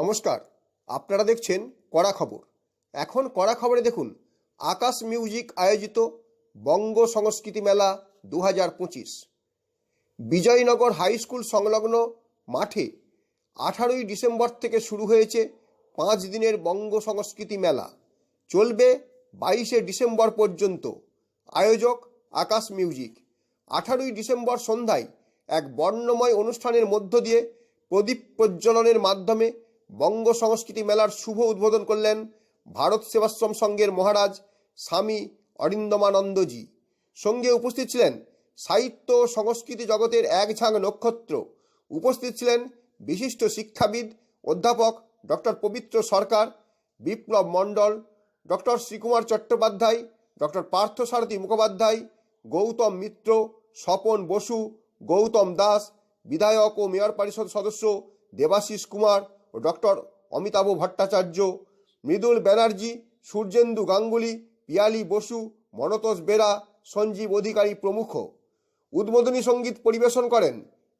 নমস্কার, আপনারা দেখছেন কড়া খবর। এখন কড়া খবরে দেখুন, আকাশ মিউজিক আয়োজিত বঙ্গ সংস্কৃতি মেলা দু হাজার পঁচিশ। বিজয়নগর হাই স্কুল সংলগ্ন মাঠে আঠারোই ডিসেম্বর থেকে শুরু হয়েছে পাঁচ দিনের বঙ্গ সংস্কৃতি মেলা। চলবে বাইশে ডিসেম্বর পর্যন্ত। আয়োজক আকাশ মিউজিক। আঠারোই ডিসেম্বর সন্ধ্যায় এক বর্ণময় অনুষ্ঠানের মধ্য দিয়ে প্রদীপ প্রজ্বলনের মাধ্যমে বঙ্গ সংস্কৃতি মেলার শুভ উদ্বোধন করলেন ভারত সেবাশ্রম সংঘের মহারাজ স্বামী অরিন্দমানন্দজি। সঙ্গে উপস্থিত ছিলেন সাহিত্য সংস্কৃতি জগতের এক ঝাঁক নক্ষত্র। উপস্থিত ছিলেন বিশিষ্ট শিক্ষাবিদ, অধ্যাপক doctor Pabitra Sarkar, Biplab Mandal, doctor Srikumar Chattopadhyay, doctor Parthasarathi Mukhopadhyay, Goutam Mitra, Swapan Basu, Goutam Das, বিধায়ক ও মেয়র পরিষদ সদস্য দেবাশিস কুমার ও ডক্টর অমিতাভ ভট্টাচার্য, মৃদুল ব্যানার্জি, সূর্যেন্দু গাঙ্গুলি, পিয়ালি বসু, মনতোষ বেরা, সঞ্জীব অধিকারী প্রমুখ। উদ্বোধনী সংগীত পরিবেশন করেন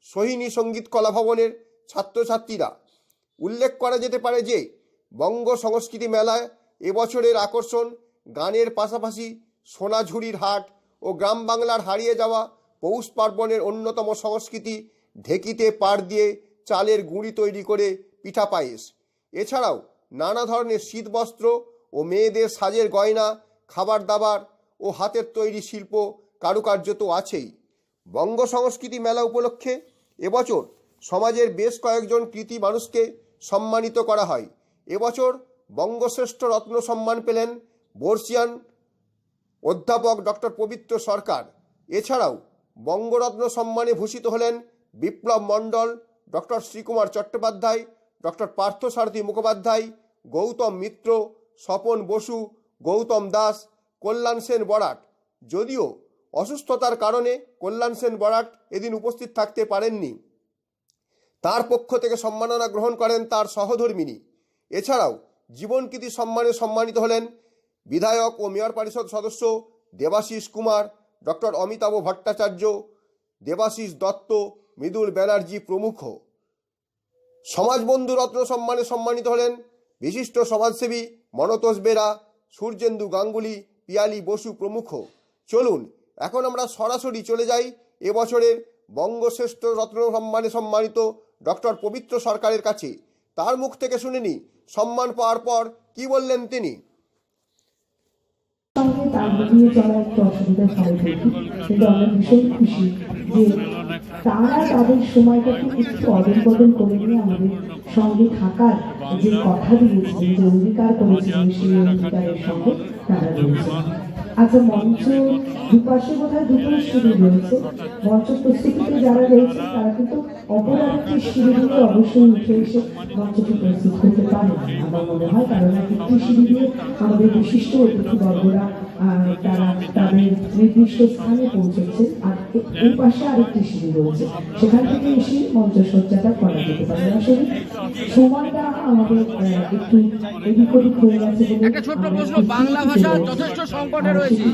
সোহিনী সংগীত কলা ভবনের ছাত্রছাত্রীরা। উল্লেখ করা যেতে পারে যে, বঙ্গ সংস্কৃতি মেলায় এবছরের আকর্ষণ গানের পাশাপাশি সোনাঝুরির হাট ও গ্রাম বাংলার হারিয়ে যাওয়া পৌষ পার্বণের অন্যতম সংস্কৃতি ঢেকিতে পাড় দিয়ে চালের গুঁড়ি তৈরি করে পিঠা পায়েস। এছাড়াও নানা ধরনের শীতবস্ত্র ও মেয়েদের সাজের গয়না, খাবার দাবার ও হাতের তৈরি শিল্প কারুকার্য তো আছেই। বঙ্গ সংস্কৃতি মেলা উপলক্ষে এবছর সমাজের বেশ কয়েকজন কৃতি মানুষকে সম্মানিত করা হয়। এবছর বঙ্গশ্রেষ্ঠ রত্ন সম্মান পেলেন বর্ষিয়ান অধ্যাপক ডক্টর পবিত্র সরকার। এছাড়াও বঙ্গরত্ন সম্মানে ভূষিত হলেন বিপ্লব মণ্ডল ডক্টর শ্রীকুমার চট্টোপাধ্যায় ডক্টর পার্থসারথী মুখোপাধ্যায়, গৌতম মিত্র, স্বপন বসু, গৌতম দাস, কল্যাণ সেন বরাট। যদিও অসুস্থতার কারণে কল্যাণ সেন বরাট এদিন উপস্থিত থাকতে পারেননি। তার পক্ষ থেকে সম্মাননা গ্রহণ করেন তার সহধর্মিনী। এছাড়াও জীবনকৃতি সম্মানে সম্মানিত হলেন বিধায়ক ও মেয়র পরিষদ সদস্য দেবাশিস কুমার, ডক্টর অমিতাভ ভট্টাচার্য, দেবাশিস দত্ত, মৃদুল ব্যানার্জি প্রমুখ। সমাজবন্ধু রত্ন সম্মানে সম্মানিত হলেন বিশিষ্ট সমাজসেবী মনতোষ বেরা, সূর্যেন্দু গাঙ্গুলি, পিয়ালি বসু প্রমুখ। চলুন, এখন আমরা সরাসরি চলে যাই এবছরের বঙ্গশ্রেষ্ঠ রত্ন সম্মানে সম্মানিত ডক্টর পবিত্র সরকারের কাছে। তার মুখ থেকে শুনিনি সম্মান পাওয়ার পর কি বললেন তিনি? সঙ্গে তাল মিলিয়ে চলা একটু অসুবিধা স্বাভাবিক কিন্তু আমরা ভীষণ খুশি যে তারা তাদের সময়টাকে একটু অদল বদল করে নিয়ে আমাদের সঙ্গে থাকার যে কথা দিয়েছেন যে অঙ্গীকার করেছিলেন সেই অঙ্গীকারের সঙ্গে তারা রয়েছে। আচ্ছা মঞ্চ দুপাশে বোধহয় দুটো সিঁড়ি রয়েছে। মঞ্চ প্রস্তুতিতে যারা রয়েছে তারা কিন্তু অপর আরেকটি দিয়ে অবশ্যই উঠে এসে মঞ্চটি প্রস্তুত করতে পারে আমার মনে হয় কারণ একটি দিয়ে আমাদের বিশিষ্ট অতিথি বর্গরা আহ, তারা তাদের নির্দিষ্ট স্থানে পৌঁছেছে। আর এই পাশে আরেকটি সিঁড়ি রয়েছে। সেখান থেকে এসে মঞ্চসজ্জাটা করা যেতে পারে। আসলে সময়টা আমাদের একটু এদিক ওদিক হয়ে গেছে একটা ছোট্ট প্রশ্ন, বাংলা ভাষা যথেষ্ট সংকটে রয়েছে।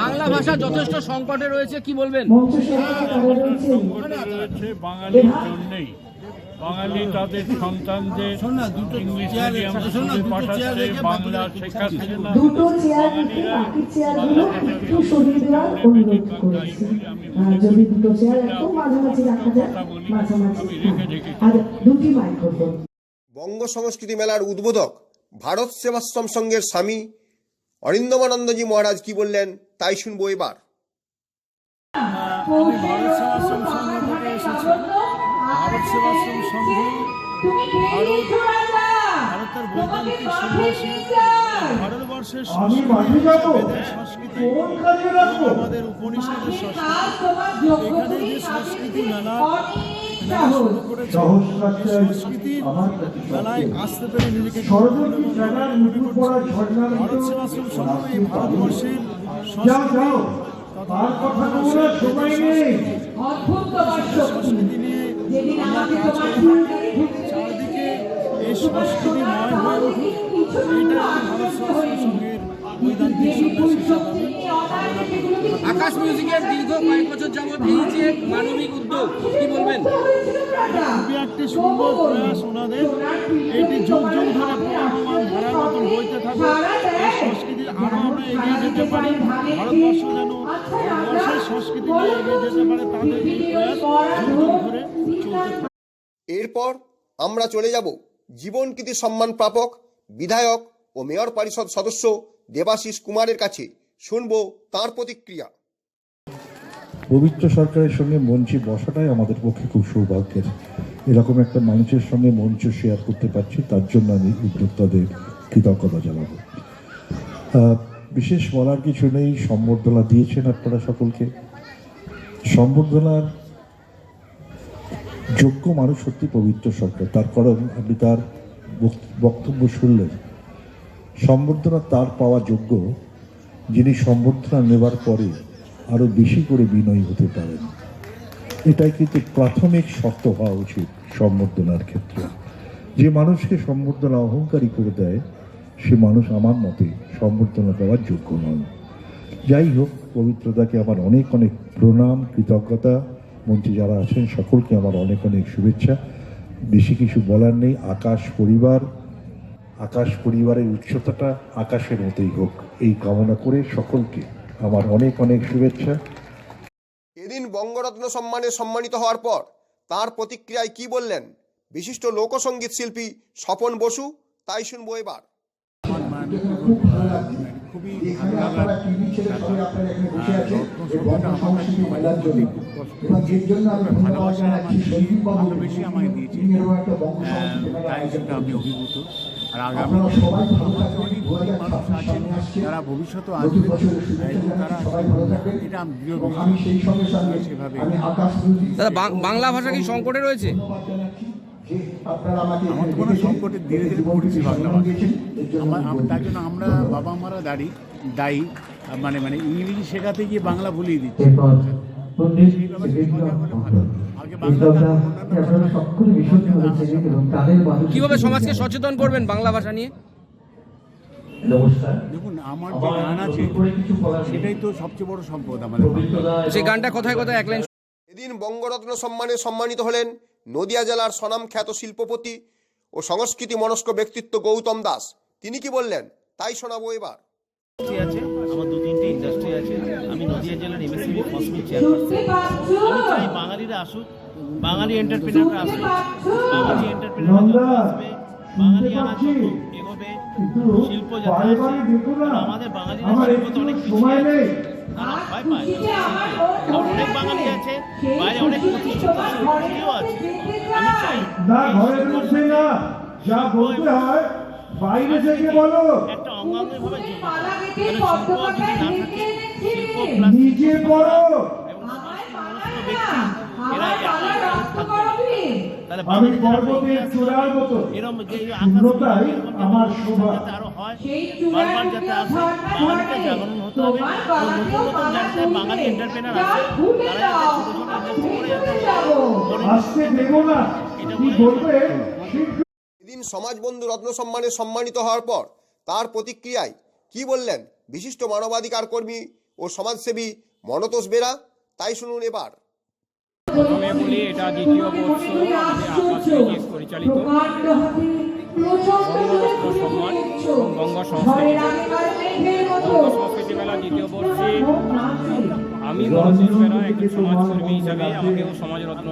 বাংলা ভাষা যথেষ্ট সংকটে রয়েছে কি বলবেন? মঞ্চ সজ্জায় তারা রয়েছে। বাঙালির জন্যেই। বাঙালি তাদের সন্তানদের ইংলিশ মিডিয়াম পাঠাচ্ছে বাংলা শেখাচ্ছে। না। হ্যাঁ। বঙ্গ সংস্কৃতি মেলার উদ্বোধক ভারত সেবাশ্রম সংঘের স্বামী অরিন্দমানন্দজি মহারাজ কি বললেন তাই শুনব এবার। ভারত সেবাশ্রম সংঘ ভারত ভারতের বৈদান্তিক সন্ন্যাসী ভারতবর্ষের সংস্কৃতি আমাদের উপনিষদের সংস্কৃতি। এখানে যে সংস্কৃতি মেলা সংস্কৃতির মেলায় আসতে পেরে নিজেকে। ভারত সেবাশ্রম সংঘ এই ভারতবর্ষের সংস্কৃতি তথা সংস্কৃতি চারদিকে এই সংস্কৃতিময় হয়ে উঠুক ভারত করি আকাশ মিউজিকের দীর্ঘ কয়েক বছর যাবত এই যে মানবিক উদ্যোগ কি বলবেন? খুবই একটি সুন্দর প্রয়াস ওনাদের। এইটি যুগ যুগ ধরে প্রবহমান ধারার মতন বইতে এই সংস্কৃতি আরও আমরা এগিয়ে যেতে পারি ভারতবর্ষ যেন ভারতবর্ষের সংস্কৃতি নিয়ে এগিয়ে যেতে পারে তাদের এই প্রয়াস যুগ যুগ ধরে চলতে এরপর আমরা চলে যাব জীবনকৃতি সম্মান প্রাপক বিধায়ক ও মেয়র পরিষদ সদস্য দেবাশিস কুমারের কাছে শুনব তার প্রতিক্রিয়া। পবিত্র সরকারের সঙ্গে মঞ্চে বসাটাই আমাদের পক্ষে খুব সৌভাগ্যের। এরকম একটা মানুষের সঙ্গে মঞ্চ শেয়ার করতে পারছি তার জন্য আমি উদ্যোক্তাদের কৃতজ্ঞতা জানাব। বিশেষ বলার কিছু নেই, সম্বর্ধনা দিয়েছেন আপনারা সকলকে। সম্বর্ধনার যোগ্য মানুষ সত্যি পবিত্র সরকার। তার কারণ আপনি তার বক্ত- বক্তব্য শুনলেন। সম্বর্ধনা তার পাওয়া যোগ্য, যিনি সম্বর্ধনা নেবার পরে আরও বেশি করে বিনয়ী হতে পারেন। এটাই কিন্তু প্রাথমিক শর্ত হওয়া উচিত সম্বর্ধনার ক্ষেত্রে। যে মানুষকে সম্বর্ধনা অহংকারী করে দেয় সে মানুষ আমার মতে সম্বর্ধনা দেওয়ার যোগ্য নয়। যাই হোক, পবিত্রতাকে আমার অনেক অনেক প্রণাম, কৃতজ্ঞতা। মন্ত্রী যারা আছেন, সকলকে আমার অনেক অনেক শুভেচ্ছা। বেশি কিছু বলার নেই, আকাশ পরিবার। আকাশ পরিবারের উচ্চতাটা আকাশের মতোই হোক, এই কামনা করে সকলকে আমার অনেক অনেক শুভেচ্ছা। এদিন বঙ্গরত্ন সম্মানে সম্মানিত হওয়ার পর তার প্রতিক্রিয়ায় কি বললেন? বিশিষ্ট লোকসঙ্গীত শিল্পী স্বপন বসু, তাই শুনব এবার। খুবই ভালো লাগার ভালোবাসা আমায় দিয়েছে। তাই সেটা আমি অভিভূত। আর আগামী অনেক গরিব মানুষ আছেন যারা ভবিষ্যতে আসবে এবং তারা এটা আমি দৃঢ় বিশ্বাস সেভাবে দাদা বাংলা ভাষা কি সংকটে রয়েছে? আমার তো কোনো সংকটে ধীরে ধীরে পড়ছি বাংলা ভাষা তার জন্য আমরা বাবা মারা দাঁড়ি দায়ী মানে মানে ইংরেজি শেখাতে গিয়ে বাংলা ভুলিয়ে দিচ্ছি। কীভাবে সমাজকে সচেতন করবেন বাংলা ভাষা নিয়ে? দেখুন আমার যে গান আছে সেটাই তো সবচেয়ে বড় সম্পদ আমাদের সেই গানটা কোথায় কোথায় এক লাইন এদিন বঙ্গরত্ন সম্মানে সম্মানিত হলেন নদিয়া জেলার স্বনাম খ্যাত শিল্পপতি ও সংস্কৃতি মনস্ক ব্যক্তিত্ব গৌতম দাস। তিনি কি বললেন? তাই শোনাবো এবার। আছে আমার দু তিনটে ইন্ডাস্ট্রি আছে। আমি নদিয়া জেলার এমএসএমই কসমিক চেয়ারপারসন আমি চাই বাঙালিরা আসুক বাঙালি এন্টারপ্রেনাররা আসুক। বাঙালি এন্টারপ্রেনাররা যত আসবে বাঙালি যত এগোবে শিল্প যাতে আমাদের বাঙালিরা অনেক পিছিয়ে আছে। তারা ভয় পায়। আর অনেক বাঙালি আছে বাইরে অনেক প্রতিষ্ঠিত শিল্পীও আছে আমি চাই। না শিল্প না যা বলতে হয় বাইরে থেকে বলো। একটা অঙ্গাঙ্গিভাবে যোগ শিল্প যদি না থাকে শিল্প নিজে পড়ো। এবং ব্যক্তি এরা আমি পর্বতের চূড়ার মতো শূন্যতাই আমার শোভা। যাতে আসে জাগরণ হতে হবে নতুন নতুন বাঙালি এন্টারপ্রেনার আছে আসতে দেবো না। কি বলবে? এদিন সমাজবন্ধু রত্ন সম্মানে সম্মানিত হওয়ার পর তার প্রতিক্রিয়ায় কি বললেন? বিশিষ্ট মানবাধিকার কর্মী ও সমাজসেবী মনতোষ বেরা? তাই শুনুন এবার। প্রথমে বলি এটা দ্বিতীয় বর্ষ আকাশ পরিচালিত। বঙ্গরত্ন সম্মান এবং বঙ্গ সংস্কৃতি বঙ্গ সংস্কৃতি মেলা দ্বিতীয় বর্ষে আমি মনোজ বেরা একজন সমাজকর্মী হিসাবে আমাকেও সমাজরত্ন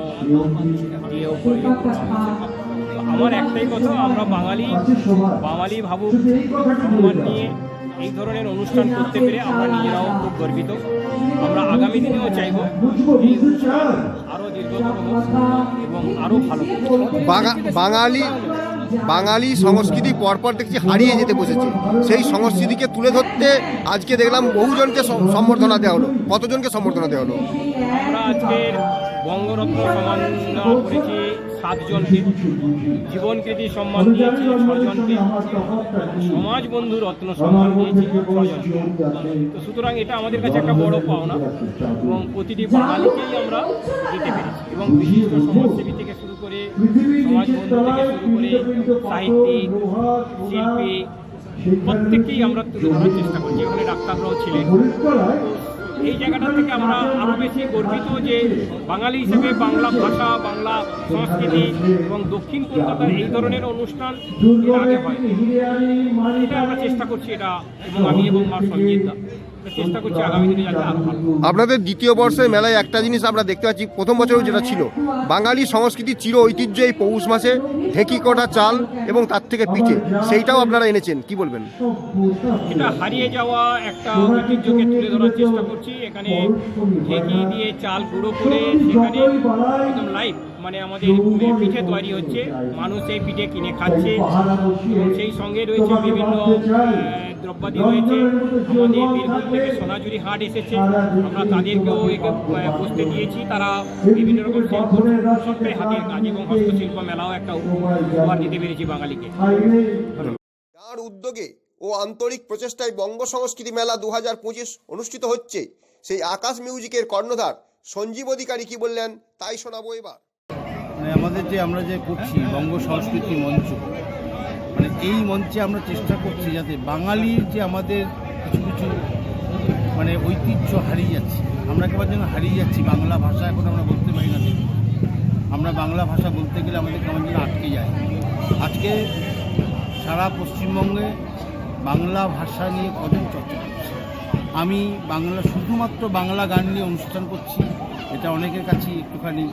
দিয়েও আমার একটাই কথা আমরা বাঙালি বাঙালি ভাবুক সম্মান নিয়ে এই ধরনের অনুষ্ঠান করতে পেরে আমরা নিজেরাও খুব গর্বিত। আমরা আগামী দিনেও চাইব এই অনুষ্ঠান আরও দীর্ঘতর হোক এবং আরও ভালো। বাঙালি বাঙালি সংস্কৃতি পরপর দেখছি হারিয়ে যেতে বসেছে। সেই সংস্কৃতিকে তুলে ধরতে আজকে দেখলাম বহুজনকে সম্বর্ধনা দেওয়া হলো। কতজনকে সম্বর্ধনা দেওয়া হলো? আমরা আজকের বঙ্গরত্ন সম্মাননা করেছি সাতজনকে জীবনকৃতি সম্মান দিয়েছি ছজনকে সমাজ বন্ধু রত্ন সম্মান দিয়েছি ছজনকে তো সুতরাং এটা আমাদের কাছে একটা বড় পাওনা এবং প্রতিটি বাঙালিকেই আমরা দিতে পেরেছি এবং বিশিষ্ট সমাজসেবী থেকে শুরু করে সমাজ বন্ধু থেকে শুরু করে সাহিত্যিক শিল্পী প্রত্যেককেই আমরা তুলে ধরার চেষ্টা করছি। এখানে ডাক্তাররাও ছিলেন। এই জায়গাটা থেকে আমরা আরও বেশি গর্বিত যে বাঙালি হিসেবে বাংলা ভাষা, বাংলা সংস্কৃতি এবং দক্ষিণ কলকাতার এই ধরনের অনুষ্ঠান আগে হয়। এটা আমরা চেষ্টা করছি এটা এবং আমি এবং আমার সঞ্জিত। চেষ্টা করছি আগামী দিনে যাতে আরও ভালো আপনাদের দ্বিতীয় বর্ষের মেলায় একটা জিনিস আমরা দেখতে পাচ্ছি প্রথম বছরেও যেটা ছিল বাঙালি সংস্কৃতির চির ঐতিহ্য এই পৌষ মাসে ঢেকি কটা চাল এবং তার থেকে পিঠে সেইটাও আপনারা এনেছেন কি বলবেন? এটা হারিয়ে যাওয়া একটা ঐতিহ্যকে তুলে ধরার চেষ্টা করছি। এখানে ঢেকি দিয়ে চাল গুঁড়ো করে সেখানে একদম লাইভ মানে আমাদের পিঠে তৈরি হচ্ছে। মানুষ এই পিঠে কিনে খাচ্ছে। সেই সঙ্গে রয়েছে বিভিন্ন দ্রব্যাদি রয়েছে। আমাদের বীরভূম থেকে সোনাঝুরি হাট এসেছে। আমরা তাদেরকেও বসতে দিয়েছি। তারা বিভিন্ন রকম শিল্প হাতের কাজ এবং হস্তশিল্প মেলাও একটা উপহার দিতে পেরেছি বাঙালিকে। যার উদ্যোগে ও আন্তরিক প্রচেষ্টায় বঙ্গ সংস্কৃতি মেলা দু অনুষ্ঠিত হচ্ছে সেই আকাশ মিউজিকের কর্ণধার সঞ্জীব অধিকারী কি বললেন তাই শোনাবো এবার। মানে আমাদের যে আমরা যে করছি বঙ্গ সংস্কৃতি মঞ্চ মানে এই মঞ্চে আমরা চেষ্টা করছি যাতে বাঙালির যে আমাদের কিছু কিছু মানে ঐতিহ্য হারিয়ে যাচ্ছে। আমরা কেবল যেন হারিয়ে যাচ্ছি, বাংলা ভাষা এখন আমরা বলতে পারি না। আমরা বাংলা ভাষা বলতে গেলে আমাদের কেমন যেন আটকে যায়। আজকে সারা পশ্চিমবঙ্গে বাংলা ভাষা নিয়ে কজন চর্চা আমি বাংলা, শুধুমাত্র বাংলা গান নিয়ে অনুষ্ঠান করছি, এটা অনেকের কাছে একটুখানি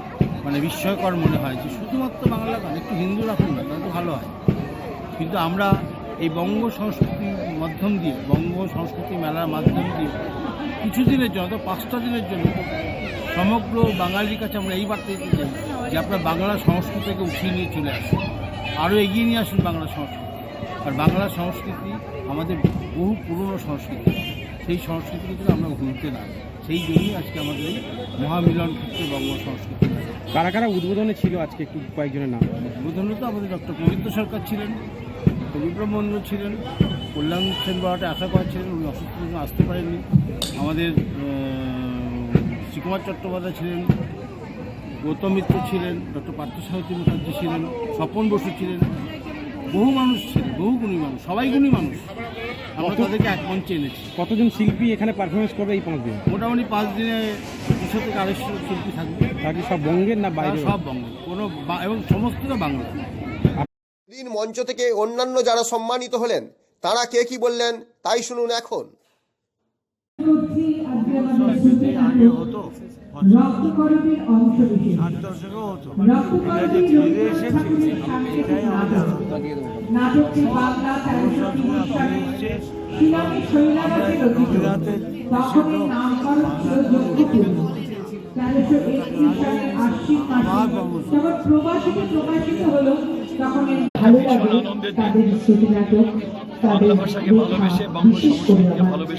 মানে বিস্ময়কর মনে হয় যে শুধুমাত্র বাংলা গান, একটু হিন্দু রাখুন না, তাহলে তো ভালো হয়। কিন্তু আমরা এই বঙ্গ সংস্কৃতির মাধ্যম দিয়ে বঙ্গ সংস্কৃতি মেলার মাধ্যম দিয়ে কিছু দিনের জন্য পাঁচটা দিনের জন্য সমগ্র বাঙালির কাছে আমরা এই বার্তা দিতে চাই যে আপনার বাংলা সংস্কৃতিকে উঠিয়ে নিয়ে চলে আসুন। আরও এগিয়ে নিয়ে আসুন বাংলা সংস্কৃতি। আর বাংলা সংস্কৃতি আমাদের বহু পুরনো সংস্কৃতি। সেই সংস্কৃতিকে যেন আমরা ভুলতে না সেই জন্যই আজকে আমাদের এই মহামিলন ক্ষেত্রে বঙ্গ সংস্কৃতি। কারা কারা উদ্বোধনে ছিল আজকে একটু কয়েকজনের নাম? প্রধানত আমাদের ডক্টর পবিত্র সরকার ছিলেন কবি ব্রহ্মণ্য ছিলেন কল্যাণ সেন বড়াটে আশা করা ছিলেন উনি অসুস্থ জন্য আসতে পারেননি। আমাদের শ্রীকুমার চট্টোপাধ্যায় ছিলেন গৌতম মিত্র ছিলেন ডক্টর পার্থসারথী মুখার্জি ছিলেন স্বপন বসু ছিলেন। বহু মানুষ ছিলেন বহু গুণী মানুষ সবাই গুণী মানুষ। আমরা তাদেরকে এক মঞ্চে এনেছি। কতজন শিল্পী এখানে পারফরমেন্স করবে এই পাঁচ দিন? মোটামুটি পাঁচ দিনে দুশো থেকে আড়াইশো শিল্পী থাকবে। বাকি সব বঙ্গের না বাইরে সব বঙ্গ কোনো বা- এবং সমস্তটা বাংলা দিন মঞ্চ থেকে অন্যান্য যারা সম্মানিত হলেন তারা কে কি বললেন তাই শুনুন এখন। তেরোশো একত্রিশ সালের মাসে। যখন প্রবাসীতে প্রকাশিত হলো তখন ভালো লাগে তাদের শ্রুতি নাটক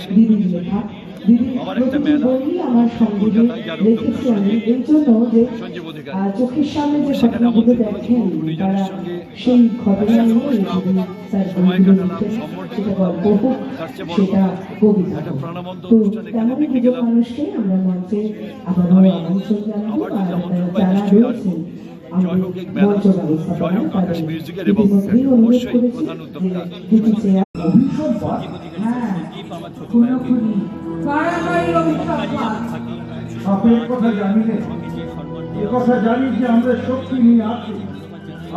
দিদির লেখা দিদির প্রতিটি বইই আমার সঙ্গে রেখেছি আমি এই জন্য যে আহ, চোখের সামনে যে ঘটনাগুলো দেখেন তারা সেই ঘটনা নিয়ে দিদি তার বইগুলো লিখেন সেটা গল্প হোক সেটা কবিতা হোক। তো তেমনই দুজন আমরা মঞ্চে আবারও আমন্ত্রণ জানাব আর যারা রয়েছেন আমাদের মঞ্চ ব্যবস্থাপনা তাদের। ইতিমধ্যেই অনুরোধ করেছি যে দুটি চেয়ার সাপের কথা জানি না এ কথা জানি যে আমরা শক্তি নিয়ে আছি।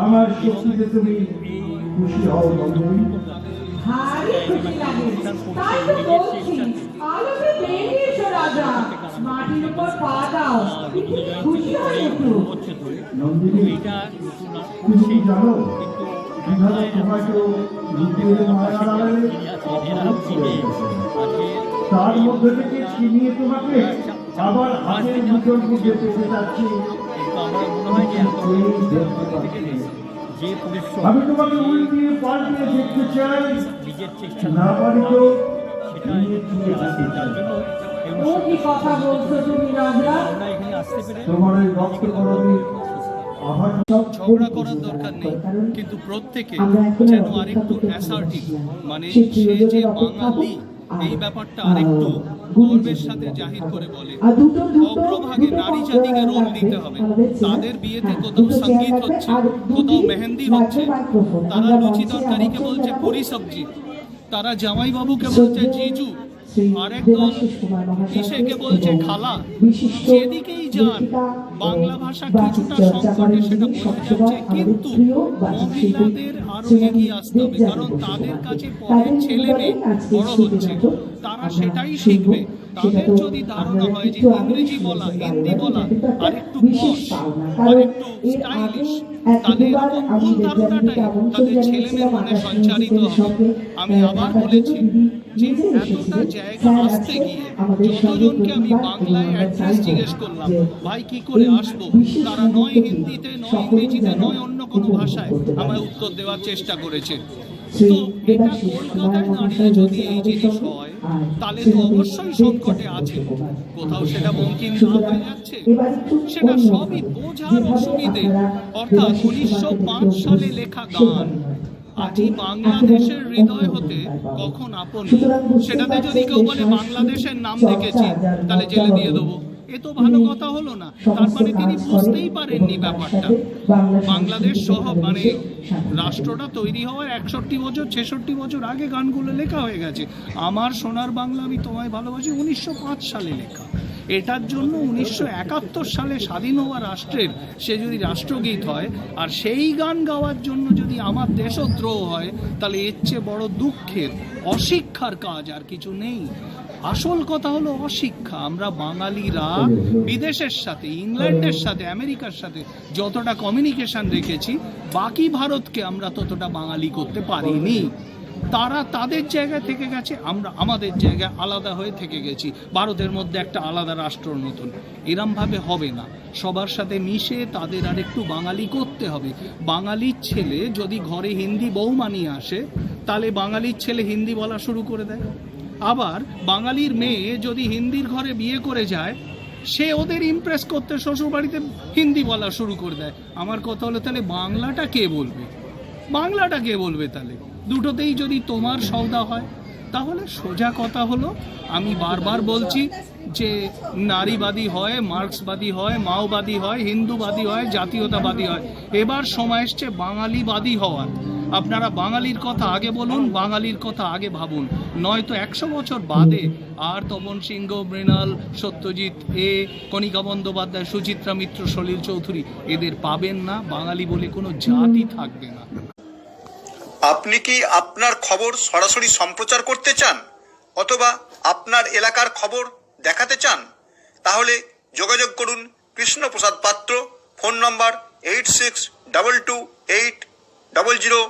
আমার শক্তিতে তুমি খুশি হও নন্দনী ভারী খুশি লাগে। তাই তো বলছি আলোতে বেরিয়েছো রাজা। মাটির উপর পা দাও খুশি হয় একটু নন্দিনী তুমি জানো বিধাতা তোমাকেও নিজের মায়ার আড়ালে অপরাধ করে তার মধ্যে থেকে ছিনিয়ে তোমাকে আবার হাতের ভিতর দিয়ে পেতে যাচ্ছে কেউ দেখতে পাচ্ছে না। আমি তোমাকে উল্টিয়ে পাল্টে দেখতে চাই না পারি তো চাই। ও কি কথা বলছো তুমি রাজা তোমার এই রক্ত করণের ঝগড়া করার দরকার নেই কিন্তু প্রত্যেকে যেন আরেকটু অ্যাসার্টিভ মানে সে যে বাঙালি এই ব্যাপারটা আরেকটু গর্বের সাথে জাহির করে বলে। অগ্রভাগে নারী জাতিকে রোল দিতে হবে। তাদের বিয়েতে কোথাও সংগীত হচ্ছে কোথাও মেহেন্দি হচ্ছে তারা লুচি তরকারিকে বলছে পুরি সবজি তারা জামাইবাবুকে বলছে জিজু আরেকদল বলছে খালা? বিশিষ্ট যান বাংলা ভাষা কিছুটা সংকটে সেটা বোঝা যাচ্ছে কিন্তু মহিলাদের আরও এগিয়ে আসতে হবে কারণ তাদের কাছে পরে ছেলে মেয়ে বড় হচ্ছে। তারা সেটাই শিখবে। তাদের যদি ধারণা হয় যে ইংরেজি বলা হিন্দি বলা আর একটু পশ আর একটু স্টাইলিশ এরকম আমি ভুল ধারণাটাই তাদের ছেলে মেয়ে মনে সঞ্চারিত হবে। আমি আহ, আবার বলেছি যে এতটা জায়গা আসতে গিয়ে যতজনকে আমি বাংলায় অ্যাড্রেস জিজ্ঞেস করলাম ভাই কি করে আসব? তারা নয় হিন্দিতে নয় ইংরেজিতে নয় অন্য কোনো ভাষায় আমায় উত্তর দেওয়ার চেষ্টা করেছে। শ্রী দেবাশিস কুমার মহাশয় যদি আমাদের সঙ্গে। আর তাহলে তো শ্রীমতী অবশ্যই দেবযানী আছে। কোথাও সেটা বঙ্কিম না হয়ে যাচ্ছে সেটা সবই বোঝার অসুবিধে অর্থাৎ উনিশশো পাঁচ সালে লেখা গান। আজই বাংলাদেশের হৃদয় হতে কখন আপন? সেটাতে যদি কেউ বলে বাংলাদেশের নাম দেখেছি তাহলে জেলে দিয়ে দেবো। এ তো ভালো কথা হলো না। তার মানে তিনি বুঝতেই পারেননি ব্যাপারটা। বাংলাদেশ সহ মানে রাষ্ট্রটা তৈরি হওয়ার একষট্টি বছর ছেষট্টি বছর আগে গানগুলো লেখা হয়ে গেছে। আমার সোনার বাংলা আমি তোমায় ভালোবাসি উনিশশো পাঁচ সালে লেখা। এটার জন্য উনিশশো একাত্তর সালে স্বাধীন হওয়া রাষ্ট্রের সে যদি রাষ্ট্রগীত হয় আর সেই গান গাওয়ার জন্য যদি আমার দেশদ্রোহ হয় তাহলে এর চেয়ে বড় দুঃখের অশিক্ষার কাজ আর কিছু নেই। আসল কথা হলো অশিক্ষা। আমরা বাঙালিরা বিদেশের সাথে ইংল্যান্ডের সাথে আমেরিকার সাথে যতটা কমিউনিকেশন রেখেছি বাকি ভারতকে আমরা ততটা বাঙালি করতে পারিনি। তারা তাদের জায়গা থেকে গেছে আমরা আমাদের জায়গায় আলাদা হয়ে থেকে গেছি। ভারতের মধ্যে একটা আলাদা রাষ্ট্রর মতন এরমভাবে হবে না। সবার সাথে মিশে তাদের আর একটু বাঙালি করতে হবে। বাঙালির ছেলে যদি ঘরে হিন্দি বৌমা নিয়ে আসে তাহলে বাঙালির ছেলে হিন্দি বলা শুরু করে দেয়। আবার বাঙালির মেয়ে যদি হিন্দির ঘরে বিয়ে করে যায়, সে ওদের ইমপ্রেস করতে শ্বশুরবাড়িতে হিন্দি বলা শুরু করে দেয়। আমার কথা হলো তাহলে বাংলাটা কে বলবে? বাংলাটা কে বলবে তাহলে? দুটোতেই যদি তোমার সওদা হয়, তাহলে সোজা কথা হলো, আমি বারবার বলছি যে নারীবাদী হয়, মার্ক্সবাদী হয়, মাওবাদী হয়, হিন্দুবাদী হয়, জাতীয়তাবাদী হয়। এবার সময় এসছে বাঙালিবাদী হওয়ার। আপনারা বাঙালির কথা আগে বলুন, বাঙালির কথা আগে ভাবুন। নয়তো একশো বছর বাদে আর তপন সিংহ, মৃণাল, সত্যজিৎ, এ, কণিকা বন্দ্যোপাধ্যায়, সুচিত্রা মিত্র, সলিল চৌধুরী, এদের পাবেন না, বাঙালি বলে কোনো জাতি থাকবে না। আপনি কি আপনার খবর সরাসরি সম্প্রচার করতে চান? অথবা আপনার এলাকার খবর দেখাতে চান? তাহলে যোগাযোগ করুন Krishnaprasad Patra, phone number eight six double two eight double zero